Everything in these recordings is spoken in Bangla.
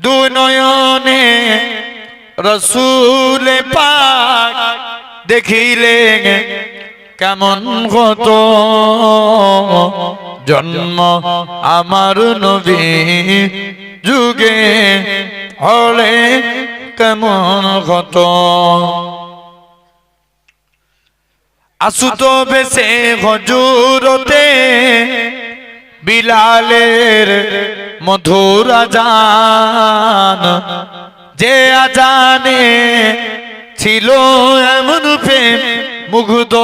দু নয়নে রসুল পাক দেখিলে কেমন কত জন্ম আমার নবী যুগে হলে কেমন কত আসুত বেশে হজুরতে বিলালের মধুর আজান। যে আজানে ছিল এমন প্রেম, মুগ্ধ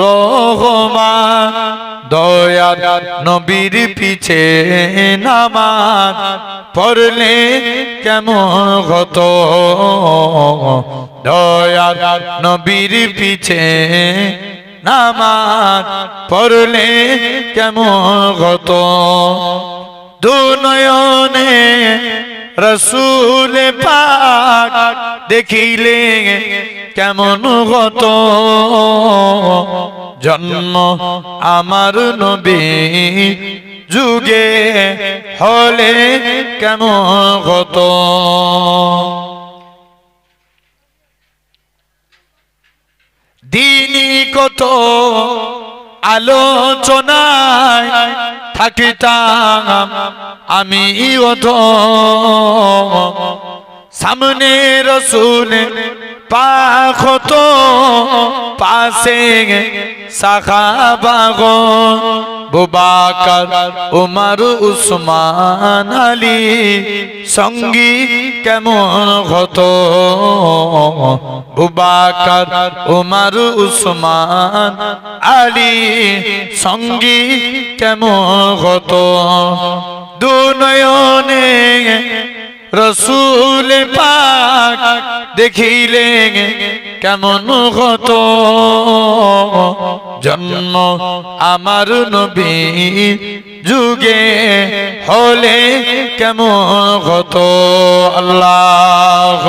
রহমান। দয়ার নবীর পিছে নামাজ পড়লে কেমন হত? দয়ার নবীর পিছে নামাজ পড়লে কেমন হত? দু নয়নে রসুল পাক দেখিলে কেমন গত জন্ম আমার নবী যুগে হলে কেমন গত দিনই কত আলোচনায় থাকিতাম। আমি অধ সামনে রসুল পাখত পাশে সাখাবাগ বুবাকার, উমার, উসমান আলী সঙ্গী কেমন হতো? বুবাকার, উমার, উসমান আলী সঙ্গী কেমন হতো? দু নয়নে রসুল পাক দেখিলে কেমন হতো? জন্ম আমার নবী যুগে হলে কেমন হতো? আল্লাহ